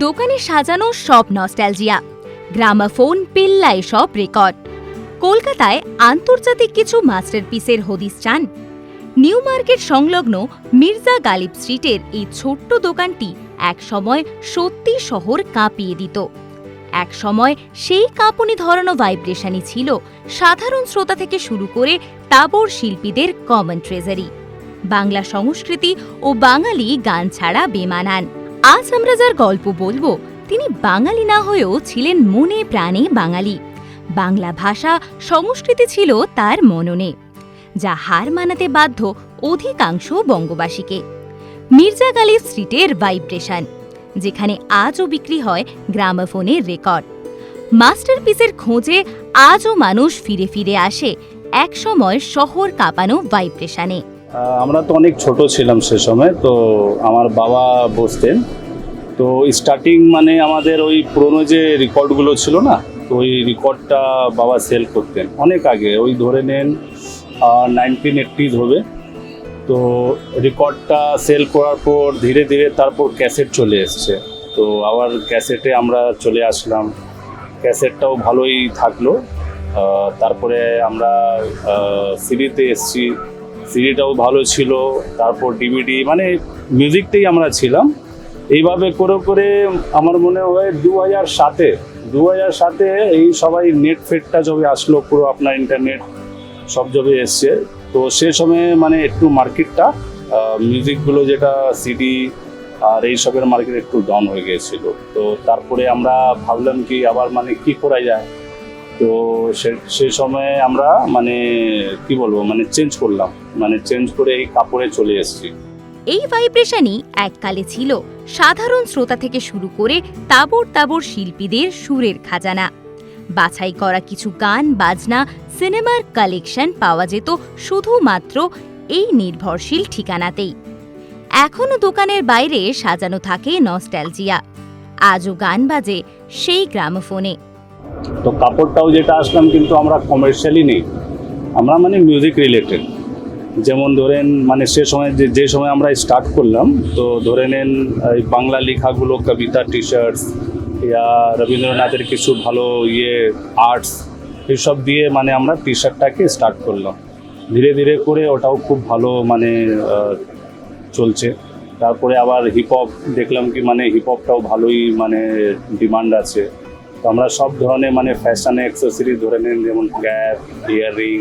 দোকানে সাজানো সব নস্টালজিয়া গ্রামাফোন পিল্লাই সব রেকর্ড কলকাতায় আন্তর্জাতিক কিছু মাস্টারপিসের হদিস চান। নিউ মার্কেট সংলগ্ন মির্জা গালিব স্ট্রিটের এই ছোট্ট দোকানটি একসময় সত্যি শহর কাঁপিয়ে দিত। এক সময় সেই কাঁপুনি ধরানো ভাইব্রেশনই ছিল সাধারণ শ্রোতা থেকে শুরু করে তাবর শিল্পীদের কমন ট্রেজারি বাংলা সংস্কৃতি ও বাঙালি গান ছাড়া বেমানান। আজ আমরা যার গল্প বলব, তিনি বাঙালি না হয়েও ছিলেন মনে প্রাণে বাঙালি। বাংলা ভাষা সংস্কৃতি ছিল তার মননে, যা হার মানাতে বাধ্য অধিকাংশ বঙ্গবাসীকে। মির্জা গালি স্ট্রিটের ভাইব্রেশন, যেখানে আজও বিক্রি হয় গ্রামাফোনের রেকর্ড। মাস্টারপিসের খোঁজে আজও মানুষ ফিরে ফিরে আসে একসময় শহর কাঁপানো ভাইব্রেশনে। আমরা তো অনেক ছোট ছিলাম সে সময়, তো আমার বাবা বসতেন। তো স্টার্টিং মানে আমাদের ওই পুরোনো যে রেকর্ডগুলো ছিল না, তো ওই রেকর্ডটা বাবা সেল করতেন। অনেক আগে, ওই ধরে নেন নাইনটিন এইটিজ হবে। তো রেকর্ডটা সেল করার পর ধীরে ধীরে তারপর ক্যাসেট চলে এসছে। তো আবার ক্যাসেটে আমরা চলে আসলাম। ক্যাসেটটাও ভালোই থাকল। তারপরে আমরা সিডিতে এসছি। সিডিটাও ভালো ছিল। তারপর ডিভিডি মানে মিউজিকটাই আমরা ছিলাম। এইভাবে করে করে আমার মনে হয় দু হাজার সাতে দু হাজার সাতে এই সবাই নেট ফেটটা যবে আসলো, পুরো আপনার ইন্টারনেট সব যবে এসছে। তো সে সময়ে মানে একটু মার্কেটটা মিউজিকগুলো যেটা সিডি আর এই সবের মার্কেট একটু ডাউন হয়ে গিয়েছিল। তো তারপরে আমরা ভাবলাম কি আবার মানে কি করা যায়? তো সে সময়ে আমরা মানে কি বলব মানে চেঞ্জ করলাম। মানে চেঞ্জ করে এই কাপড়ে চলে এসেছি। এই ভাইব্রেশনই এককালে ছিল সাধারণ শ্রোতা থেকে শুরু করে তাবর তাবর শিল্পীদের সুরের খাজানা। বাছাই করা কিছু গান, বাজনা, সিনেমার কালেকশন পাওয়া যেত শুধুমাত্র এই নির্ভরশীল ঠিকানাতেই। এখনও দোকানের বাইরে সাজানো থাকে নস্টালজিয়া। আজও গান বাজে সেই গ্রামোফোনে। তো কাপড়টাও যেটা আসলাম কিন্তু আমরা কমার্শিয়ালি নেই। আমরা মানে মিউজিক রিলেটেড যেমন ধরেন মানে সে সময় যে যে সময় আমরা স্টার্ট করলাম, তো ধরে নেন, এই বাংলা লেখাগুলো, কবিতা টি শার্টস ইয়া রবীন্দ্রনাথের কিছু ভালো ইয়ে আর্টস এসব দিয়ে মানে আমরা টি শার্টটাকে স্টার্ট করলাম। ধীরে ধীরে করে ওটাও খুব ভালো মানে চলছে। তারপরে আবার হিপ হপ দেখলাম কি মানে হিপ হপটাও ভালোই মানে ডিমান্ড আছে। তো আমরা সব ধরনের মানে ফ্যাশনে অ্যাক্সেসরি ধরে নেন, যেমন ক্যাপ ইয়াররিং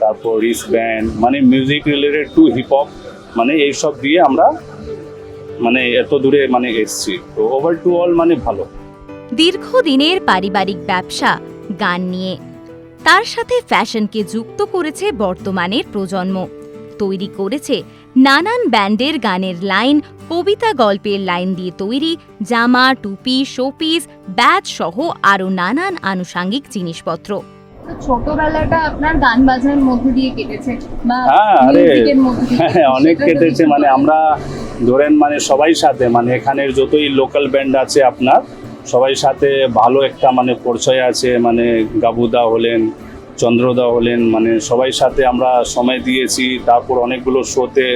তারপর রিস ব্যান্ড মানে music related to hip hop মানে এইসব দিয়ে আমরা মানে এত দূরে মানে এসছি। তো ওভার টু অল মানে ভালো। দীর্ঘদিনের পারিবারিক ব্যবসা, গান নিয়ে। তার সাথে ফ্যাশনকে যুক্ত করেছে বর্তমানের প্রজন্ম। তৈরি করেছে নানান ব্যান্ডের গানের লাইন, কবিতা গল্পের লাইন দিয়ে তৈরি, জামা, টুপি, শোপিস, ব্যাজ সহ আরও নানান আনুষাঙ্গিক জিনিসপত্র। ছোটবেলাটা আপনার গান বাজনার মধ্যে দিয়ে কেটেছে বা হ্যাঁ আরে মিউজিকের মধ্যে দিয়ে হ্যাঁ অনেক কেটেছে। মানে আমরা ধরেন মানে সবাই সাথে মানে এখানের যতই লোকাল ব্যান্ড আছে আপনার সবাই সাথে ভালো একটা মানে পরিচয় আছে। মানে গাবুদা হলেন চন্দ্রদা হলেন মানে সবাই সাথে আমরা সময় দিয়েছি তারপর অনেকগুলো শোতে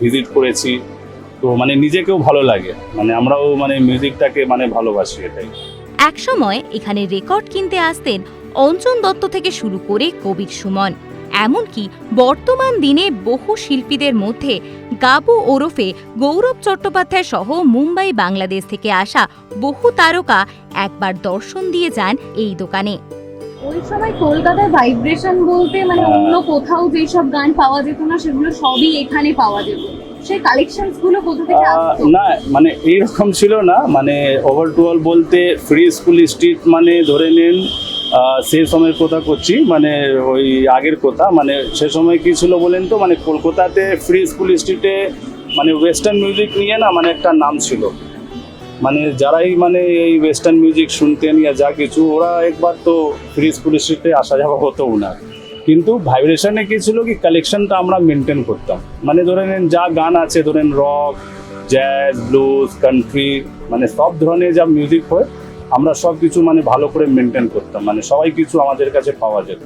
ভিজিট করেছি। তো মানে নিজেকেও ভালো লাগে। মানে আমরাও মানে মিউজিকটাকে মানে ভালোবাসি এটাই। একসময় এখানে রেকর্ড কিনতে আসতেন অঞ্জন দত্ত থেকে শুরু করে কবির সুমন এমনকি বর্তমান দিনে বহু শিল্পীদের মধ্যে গাবু ওরফে গৌরব চট্টোপাধ্যায় সহ মুম্বাই, বাংলাদেশ থেকে আসা বহু তারকা একবার দর্শন দিয়ে যান এই দোকানে ওই সময় কলকাতায় ভাইব্রেশন বলতে মানে। অন্য কোথাও যেসব গান পাওয়া যেত না, সেগুলো সবই এখানে পাওয়া যেত সেই কালেকশনসগুলো কোথা থেকে আসতো? না মানে এইরকম ছিল না মানে ওভার টু অল বলতে ফ্রি স্কুল স্ট্রিট মানে ধরে নিন সেই সময়ের কথা করছি মানে ওই আগের কথা মানে সে সময় কি ছিল বলেন তো মানে কলকাতাতে ফ্রি স্কুল স্ট্রিটে মানে ওয়েস্টার্ন মিউজিক নিয়ে না মানে একটা নাম ছিল। মানে যারাই মানে এই ওয়েস্টার্ন মিউজিক শুনতেন ইয়া যা কিছু ওরা একবার তো ফ্রি স্কুল স্ট্রিটে আসা যাওয়া হতো না কিন্তু ভাইব্রেশনে কি ছিল কি কালেকশনটা আমরা মেনটেন করতাম। মানে ধরে নেন যা গান আছে ধরেন রক জ্যাজ ব্লুজ কান্ট্রি মানে সব ধরনের যা মিউজিক হয় আমরা সব কিছু মানে ভালো করে মেনটেন করতাম। মানে সবাই কিছু আমাদের কাছে পাওয়া যেত।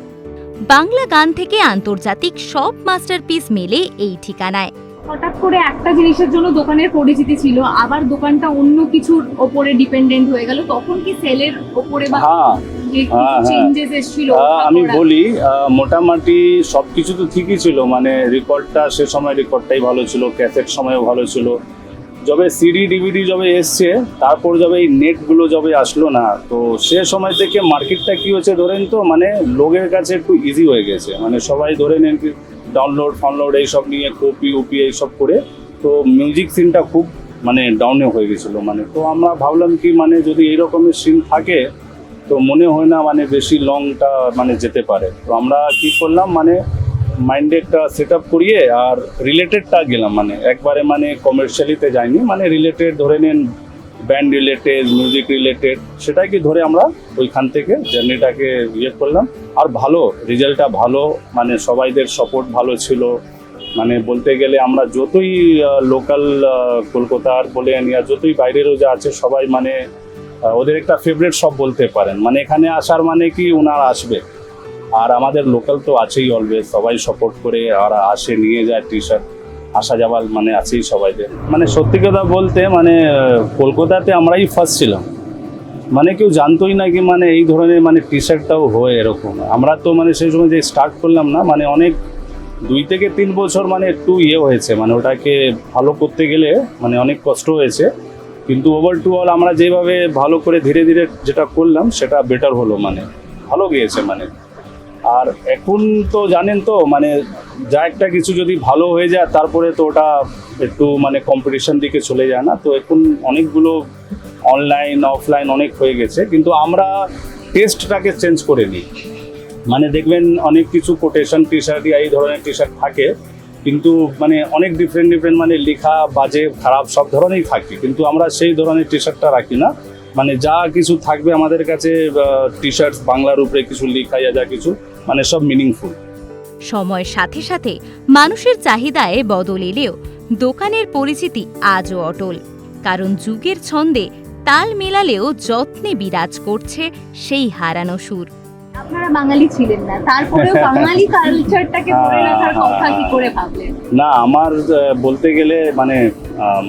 বাংলা গান থেকে আন্তর্জাতিক সব মাস্টারপিস মেলে এই ঠিকানায়। হঠাৎ করে একটা জিনিসের জন্য দোকানের পরিচিতি ছিল আবার দোকানটা অন্য কিছুর ওপরে ডিপেন্ডেন্ট হয়ে গেল তখন কি সেলের ওপরে বা হ্যাঁ হ্যাঁ, আমি বলি মোটামুটি সবকিছু তো ঠিকই ছিল মানে রেকর্ডটা সে সময় রেকর্ডটাই ভালো ছিল ক্যাসেট সময়ও ভালো ছিল। যবে সিডি ডিভিডি যবে এসছে তারপর যবে এই নেটগুলো যবে আসলো না তো সে সময় থেকে মার্কেটটা কি হয়েছে ধরেন তো মানে লোকের কাছে একটু ইজি হয়ে গেছে মানে সবাই ধরে নেন কি ডাউনলোড ফাউনলোড এইসব নিয়ে কপি উপি এইসব করে তো মিউজিক সিনটা খুব মানে ডাউনে হয়ে গেছিল মানে তো আমরা ভাবলাম কি মানে যদি এই রকমের সিন থাকে তো মনে হয় না মানে বেশি লংটা মানে যেতে পারে। তো আমরা কি করলাম মানে মাইন্ডে একটা সেট আপ করিয়ে আর রিলেটেডটা গেলাম মানে একবারে মানে কমার্শিয়ালিতে যাইনি মানে রিলেটেড ধরে নেন ব্যান্ড রিলেটেড মিউজিক রিলেটেড সেটাকে ধরে আমরা ওইখান থেকে জার্নিটাকে ইয়ে করলাম। আর ভালো রেজাল্টটা ভালো মানে সবাইদের সাপোর্ট ভালো ছিল। মানে বলতে গেলে আমরা যতই লোকাল কলকাতার বলেন, ইয়া যতই বাইরেরও যা আছে, সবাই মানে ওদের একটা ফেভারিট সব বলতে পারেন। মানে এখানে আসার মানে কি ওনারা আসবে। আর আমাদের লোকাল তো আছেই অলওয়েজ সবাই সাপোর্ট করে আর আসে, নিয়ে যায় টি শার্ট আসা যাওয়ার মানে আছেই সবাইদের। মানে সত্যি কথা বলতে মানে কলকাতাতে আমরাই ফার্স্ট ছিলাম। মানে কেউ জানতোই না কি মানে এই ধরনের মানে টি শার্টটাও হয় এরকম। আমরা তো মানে সেই সময় যে স্টার্ট করলাম না মানে অনেক দুই থেকে তিন বছর মানে একটু ইয়ে হয়েছে। মানে ওটাকে ভালো করতে গেলে মানে অনেক কষ্ট হয়েছে। কিন্তু ওভার টু অল আমরা যেভাবে ভালো করে ধীরে ধীরে যেটা করলাম, সেটা বেটার হলো মানে। ভালো গিয়েছে মানে। আর এখন তো জানেন তো মানে যা একটা কিছু যদি ভালো হয়ে যায়, তারপরে তো ওটা একটু মানে কম্পিটিশন দিকে চলে যায় না। তো এখন অনেকগুলো অনলাইন অফলাইন অনেক হয়ে গেছে। কিন্তু আমরা টেস্টটাকে চেঞ্জ করে নিই। মানে দেখবেন অনেক কিছু কোটেশন টি শার্ট এই ধরনের টি শার্ট থাকে। কিন্তু মানে অনেক ডিফারেন্ট ডিফারেন্ট মানে লেখা, বাজে, খারাপ সব ধরনেরই থাকে। কিন্তু আমরা সেই ধরনের টি শার্টটা রাখি না। মানে যা কিছু থাকবে আমাদের কাছে টি শার্ট বাংলার উপরে কিছু লেখা ইয়া যা কিছু মানে সব মিনিংফুল সময়ের সাথে সাথে মানুষের চাহিদায় বদল এলেও দোকানের পরিচিতি আজও অটল। কারণ যুগের ছন্দে তাল মেলালেও যত্নে বিরাজ করছে সেই হারানো সুর। আপনারা বাঙালি ছিলেন না তারপরেও বাঙালি কালচারটাকে ধরে রাখার কথা কি করে ভাবলেন? না আমার বলতে গেলে মানে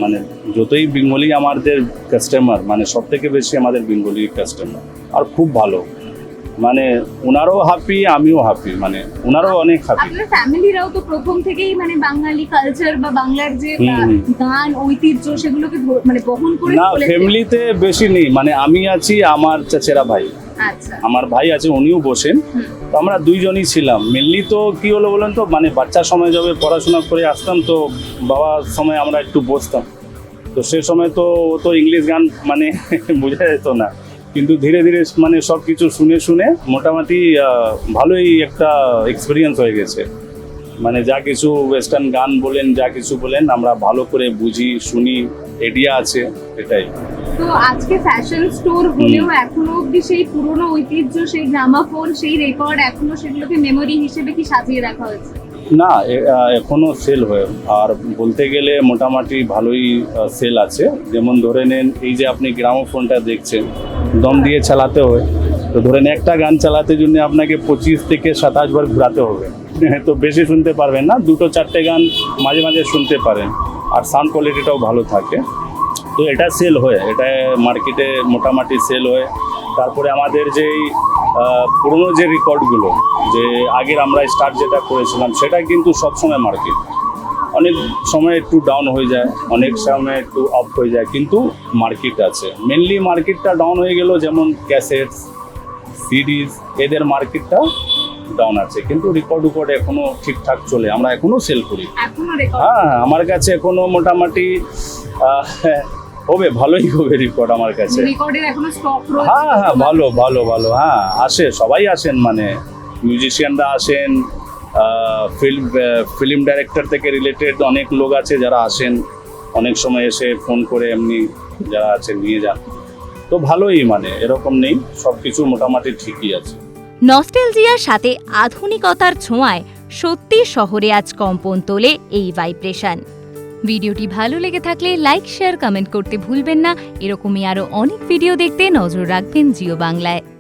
মানে যতই বেঙ্গলি আমাদের কাস্টমার মানে সব থেকে বেশি আমাদের বেঙ্গলি কাস্টমার আর খুব ভালো। মানে ওনারও হ্যাপি আমিও হ্যাপি মানে ওনারও অনেক হ্যাপি আপনার ফ্যামিলিরাও তো প্রথম থেকেই মানে বাঙালি কালচার বা বাংলার যে। গান ঐতিহ্য সেগুলোকে মানে বহন করে না ফ্যামিলিতে বেশি নেই মানে আমি আছি আমার চাচেরা ভাই। আমার ভাই আছে উনিও বসেন। তো আমরা দুইজনই ছিলাম। মেনলি তো কি হলো বলেন তো? মানে বাচ্চার সময় যবে পড়াশোনা করে আসতাম তো বাবার সময় আমরা একটু বসতাম। তো সে সময় তো ও তো ইংলিশ গান মানে বোঝা যেত না। কিন্তু ধীরে ধীরে মানে সব কিছু শুনে শুনে মোটামুটি ভালোই একটা এক্সপিরিয়েন্স হয়ে গেছে। মানে যা কিছু ওয়েস্টার্ন গান বলেন যা কিছু বলেন আমরা ভালো করে বুঝি শুনি এডিয়া আছে এটাই। তো আজকে ফ্যাশন স্টোর হলেও এখনও অবধি সেই পুরনো ঐতিহ্য সেই গ্রামাফোন সেই রেকর্ড এখনও সেগুলোকে মেমোরি হিসেবে কি সাজিয়ে রাখা হয়েছে? না এ- আহ, এখনও সেল হয় আর বলতে গেলে মোটামুটি ভালোই সেল আছে। যেমন ধরে নেন এই যে আপনি গ্রামোফোনটা দেখছেন দম দিয়ে চালাতে হয় তো ধরেন একটা গান চালাতে জন্য আপনাকে পঁচিশ থেকে সাতাশ বার ঘোরাতে হবে। তো বেশি শুনতে পারবেন না দুটো চারটে গান মাঝে মাঝে শুনতে পারেন। আর সাউন্ড কোয়ালিটিটাও ভালো থাকে। তো এটা সেল হয় এটা মার্কেটে মোটামুটি সেল হয়। তারপরে আমাদের যেই পুরনো যে রেকর্ডগুলো যে আগের আমরা স্টার্ট যেটা করেছিলাম সেটা কিন্তু সবসময় মার্কেট অনেক সময় একটু ডাউন হয়ে যায় অনেক সময় একটু আপ হয়ে যায় কিন্তু মার্কেট আছে। মেনলি মার্কেটটা ডাউন হয়ে গেল যেমন ক্যাসেটস সিডিজ এদের মার্কেটটা ডাউন আছে। কিন্তু রেকর্ড উকর্ড এখনও ঠিকঠাক চলে আমরা এখনও সেল করি। হ্যাঁ আমার কাছে এখনও মোটামুটি হবে ভালোই হবে রিপোর্ট আমার কাছে। রেকর্ডের এখনও স্টক রয়েছে হ্যাঁ হ্যাঁ ভালো ভালো ভালো হ্যাঁ আসে সবাই আসেন মানে। মিউজিশিয়ানরা আসেন ফিল্ম ফিল্ম ডাইরেক্টর থেকে রিলেটেড অনেক লোক আছে যারা আসেন। অনেক সময় এসে ফোন করে এমনি যারা আছে নিয়ে যান। তো ভালোই মানে এরকম নেই সব কিছু মোটামুটি ঠিকই আছে। নস্টেলজিয়ার সাথে আধুনিকতার ছোঁয়ায় সত্যি শহরে আজ কম্পন তোলে এই ভাইব্রেশন ভিডিওটি ভালো লেগে থাকলে লাইক, শেয়ার, কমেন্ট করতে ভুলবেন না। এরকমই আরও অনেক ভিডিও দেখতে নজর রাখবেন জিও বাংলায়।